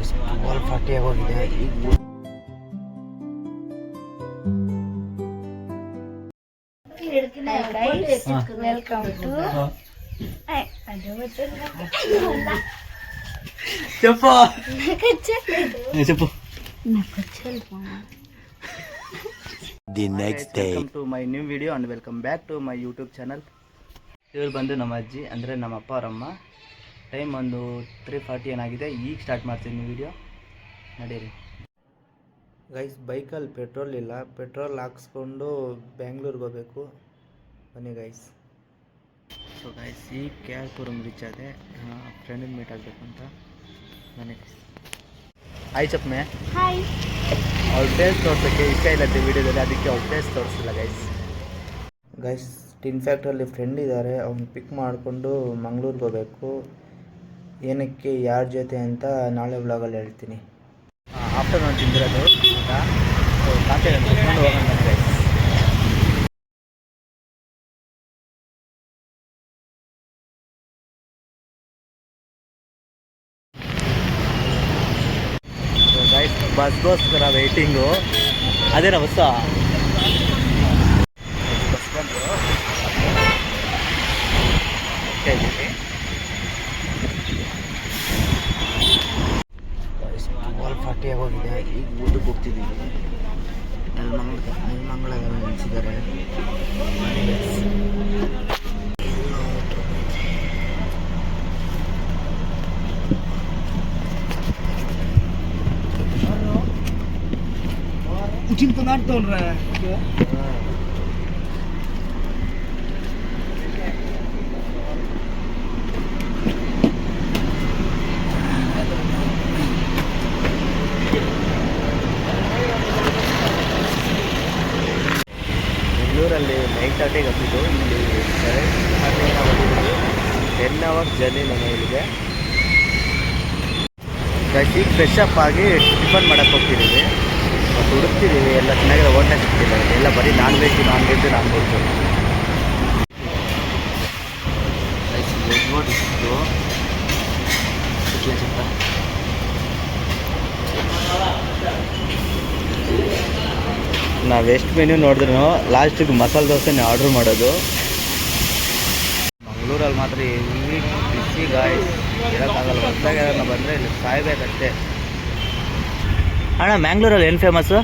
Twelve forty ಆಗೋಗಿದೆ ಈಗ welcome to చెప్పు చెప్పు the next day welcome to my new video and welcome back to my YouTube channel ಇವ್ರು ಬಂದು ನಮ್ಮ ಅಜ್ಜಿ ಅಂದರೆ ನಮ್ಮ ಅಪ್ಪ ಅವರಮ್ಮ ಟೈಮ್ ಒಂದು ತ್ರೀ ಫಾರ್ಟಿ ಏನಾಗಿದೆ ಈಗ ಸ್ಟಾರ್ಟ್ ಮಾಡ್ತೀನಿ ವಿಡಿಯೋ ನಡೀರಿ. ಗೈಸ್ ಬೈಕಲ್ಲಿ ಪೆಟ್ರೋಲ್ ಇಲ್ಲ. ಪೆಟ್ರೋಲ್ ಹಾಕ್ಸ್ಕೊಂಡು ಬ್ಯಾಂಗ್ಳೂರ್ಗೆ ಹೋಗ್ಬೇಕು. ಬನ್ನಿ ಗೈಸ್ ಸೊ ಗೈಸ್ ಈ ಕ್ಯಾಲ್ಪುರಂ ರೀಚ್ ಆದೆ. ಫ್ರೆಂಡಿಗೆ ಮೀಟ್ ಆಗಬೇಕು ಅಂತ. ಬನ್ನಿ ಗೈಸ್ ಆಯ್ ಚಪ್ಮೆ ಹಾಯ್ ಅವ್ರ ಫೇಸ್ ತೋರ್ಸೋಕ್ಕೆ ಇಷ್ಟ ಇಲ್ಲ ವಿಡಿಯೋದಲ್ಲಿ ಅದಕ್ಕೆ ಅವ್ರ ಪ್ಲೇಸ್ ತೋರಿಸಿಲ್ಲ ಗೈಸ್ ಗೈಸ್ ಟಿನ್ ಫ್ಯಾಕ್ಟ್ರಲ್ಲಿ ಫ್ರೆಂಡ್ ಇದ್ದಾರೆ ಅವ್ನು ಪಿಕ್ ಮಾಡಿಕೊಂಡು ಮಂಗ್ಳೂರ್ಗೆ ಹೋಗ್ಬೇಕು. ಏನಕ್ಕೆ ಯಾರ ಜೊತೆ ಅಂತ ನಾಳೆ ವ್ಲಾಗಲ್ಲಿ ಹೇಳ್ತೀನಿ. ಆಫ್ಟರ್ನೂನ್ ತಿಂದಿರೋದು. ಈಗ ಸೊ ಕಾಫಿ ಕುತ್ಕೊಂಡು ಹೋಗೋಣ ಗೈಸ್ ಗೈಸ್ ಬಸ್ಗೋಸ್ಕರ ವೆಯ್ಟಿಂಗು ಅದೇನ ಬಸ್ಸ? ಬಸ್ ಬಂದು ಟ್ವೆಲ್ ಈಗ ಊಟಕ್ಕೆ ಹೋಗ್ತಿದ್ದೀವಿ ನೆಲಮಂಗ್ಲ ನೆಲಮಂಗ್ಲದಲ್ಲಿ ನಿಲ್ಸಿದ್ದಾರೆ ಚಿಂತು ನಾಡ್ತವನ್ರ ಬೆಂಗಳೂರಲ್ಲಿ ನೈನ್ ತರ್ಟಿಗೆ ಹತ್ತಿದ್ದು ಇಲ್ಲಿ ಸೆವೆನ್ ಟೆನ್ ಅವರ್ಸ್ ಜರ್ನಿ ನಾನು ಇಲ್ಲಿಗೆ. ಈಗ ಫ್ರೆಶ್ ಅಪ್ ಆಗಿ ಟಿಫನ್ ಮಾಡಕ್ಕೆ ಹೋಗ್ತಿದ್ದೀವಿ. ಮತ್ತು ಹುಡುಕ್ತಿದ್ದೀವಿ, ಎಲ್ಲ ಚೆನ್ನಾಗಿರೋ ಹೋಟ್ಲ ಸಿಗ್ತಿಲ್ಲ ಎಲ್ಲ ಬರೀ non veg non veg non veg guys veg ನೋಡಿ ಸಿಕ್ತು ಚಿಕನ್ ಸಿಗ್ತಾ ನಾವು ಎಷ್ಟು ಮೆನ್ಯೂ ನೋಡಿದ್ರು ಲಾಸ್ಟಿಗೆ ಮಸಾಲೆ ದೋಸೆನೇ ಆರ್ಡ್ರ್ ಮಾಡೋದು. ಮಂಗಳೂರಲ್ಲಿ ಮಾತ್ರ ಇಲ್ಲಿ ಬಿಸಿ ಗಾಯ ಇರೋಕ್ಕಾಗಲ್ಲ. ಹೊಸದಾಗ ಯಾರನ್ನ ಬಂದರೆ ಇಲ್ಲಿ ಸಾಯ್ಬೇಕಷ್ಟೇ. ಅಣ್ಣ ಮ್ಯಾಂಗ್ಳೂರಲ್ಲಿ ಏನು ಫೇಮಸ್ಸು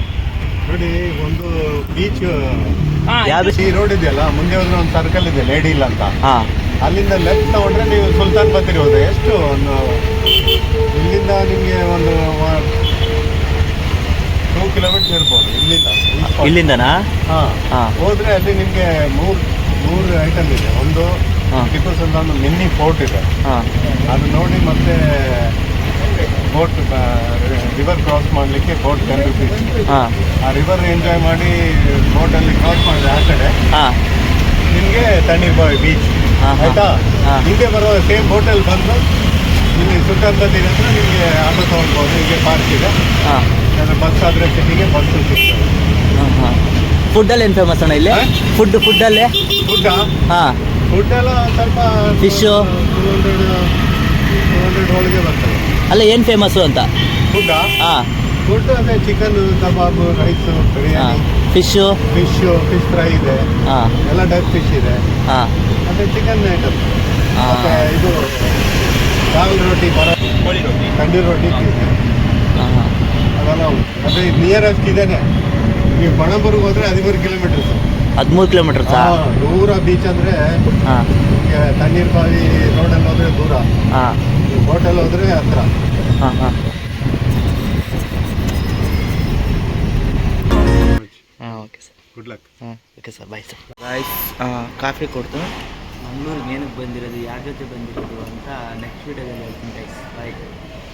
ನೋಡಿ ಒಂದು ಬೀಚ್ ಯಾವ್ದು? ಈ ರೋಡ್ ಇದೆಯಲ್ಲ ಮುಂದೆ ಹೋದ್ರೆ ಒಂದು ಸರ್ಕಲ್ ಇದೆ ಲೇಡಿ ಇಲ್ಲ ಅಂತ. ಹಾಂ. ಅಲ್ಲಿಂದ ಲೆಫ್ಟ್ ತಗೊಂಡ್ರೆ ನೀವು ಸುಲ್ತಾನ್ ಬತ್ತಿರಿ ಹೋದ್ರೆ. ಎಷ್ಟು ಒಂದು ಇಲ್ಲಿಂದ ನಿಮಗೆ ಒಂದು ಟೂ ಕಿಲೋಮೀಟರ್ ಇರ್ಬೋದು ಇಲ್ಲಿಂದ. ಇಲ್ಲಿಂದನಾ? ಹಾಂ. ಹಾಂ. ಹೋದ್ರೆ ಅಲ್ಲಿ ನಿಮಗೆ ಮೂರು ಮೂರು ಐಟಮ್ ಇದೆ. ಒಂದು ಟಿಪ್ಪು ಸುಲ್ತಾನ್ ಮಿನಿ ಫೋರ್ಟ್ ಇದೆ. ಹಾಂ. ಅದು ನೋಡಿ ಮತ್ತೆ ಬೋಟ್ ರಿವರ್ ಕ್ರಾಸ್ ಮಾಡಲಿಕ್ಕೆ ಬೋಟ್ ಟೆನ್ ರುಪೀಸ್ ಹಾಂ. ಆ ರಿವರ್ ಎಂಜಾಯ್ ಮಾಡಿ ಬೋಟಲ್ಲಿ ಕ್ರಾಸ್ ಮಾಡಿದ್ರೆ ಆ ಕಡೆ. ಹಾಂ. ನಿಮಗೆ ತಣ್ಣೀರ್ ಬಾಯ್ ಬೀಚ್. ಆಯ್ತಾ. ಹಿಂದೆ ಬರುವ ಸೇಮ್ ಹೋಟೆಲ್ ಬಂದು ನಿಮಗೆ ಸೊದಿದೆ ಅಂದರೆ ನಿಮಗೆ ಆಟೋ ತೊಗೊಳ್ಬೋದು ಹೀಗೆ ಪಾರ್ಕ್ ಇದೆ. ಹಾಂ. ಯಾರು ಬಸ್ ಆದರೆ ಸಿಟಿಗೆ ಬಸ್ಸು ಸಿಗ್ತದೆ. ಹಾಂ ಹಾಂ. ಫುಡ್ಡಲ್ಲಿ ಏನು ಫೇಮಸ್ ಅಣ್ಣ ಇಲ್ಲಿ? ಫುಡ್ ಫುಡ್ಡಲ್ಲಿ ಫುಡ್ ಹಾಂ. ಫುಡ್ ಎಲ್ಲ ಸ್ವಲ್ಪ fish two hundred two hundred ಒಳಗೆ ಬರ್ತದೆ. ಅಲ್ಲ ಏನು ಫೇಮಸ್ಸು ಅಂತ? ಫುಡ್ ಹಾಂ. ಫುಡ್ ಅದೇ ಚಿಕನ್ ಕಬಾಬ್ ರೈಸು ಹಾಂ. Biryani fish fish fish fry ಇದೆ. ಹಾಂ. ಎಲ್ಲ ಟೈಪ್ ಫಿಶ್ ಇದೆ. ಹಾಂ. ಮತ್ತೆ ಚಿಕನ್ ಐಟಮ್. ಮತ್ತೆ ಇದು ದಾಲ್ ರೋಟಿ ಬರೋ ಕೋಳಿ ರೋಟಿ ಇದೆ ಹಾಂ. ಹಾಂ. ಅದೆಲ್ಲ ಉಂಟು. ಮತ್ತೆ ನಿಯರೆಸ್ಟ್ ಇದೇನೆ. ನೀವು ಪಣಂಬೂರ್ಗೆ ಹೋದ್ರೆ ಹದಿಮೂರು ಕಿಲೋಮೀಟರ್ ಹದಿಮೂರು ಕಿಲೋಮೀಟರ್ ದೂರ ಬೀಚ್ ಅಂದ್ರೆ ಹಾಂ. ನಿಮ್ಗೆ ತಣ್ಣೀರ್ ಬಾವಿ ರೋಡಲ್ಲಿ ಹೋದ್ರೆ ದೂರ. ಹಾಂ. ಹೋಟೆಲ್ ಹೋದ್ರೆ ಹತ್ರ. ಹಾಂ ಹಾಂ. Okay sir. ಗುಡ್ ಲಕ್ ಹಾಂ okay sir bye sir. Bye coffee ಕೊಡ್ತು. ಮಂಗ್ಳೂರಿಗೆ ಏನಕ್ಕೆ ಬಂದಿರೋದು ಯಾರ ಜೊತೆ ಬಂದಿರೋದು ಅಂತ ನೆಕ್ಸ್ಟ್ ವೀಡಿಯೋದಲ್ಲಿ ಹೇಳ್ತೀನಿ ಬಾಯ್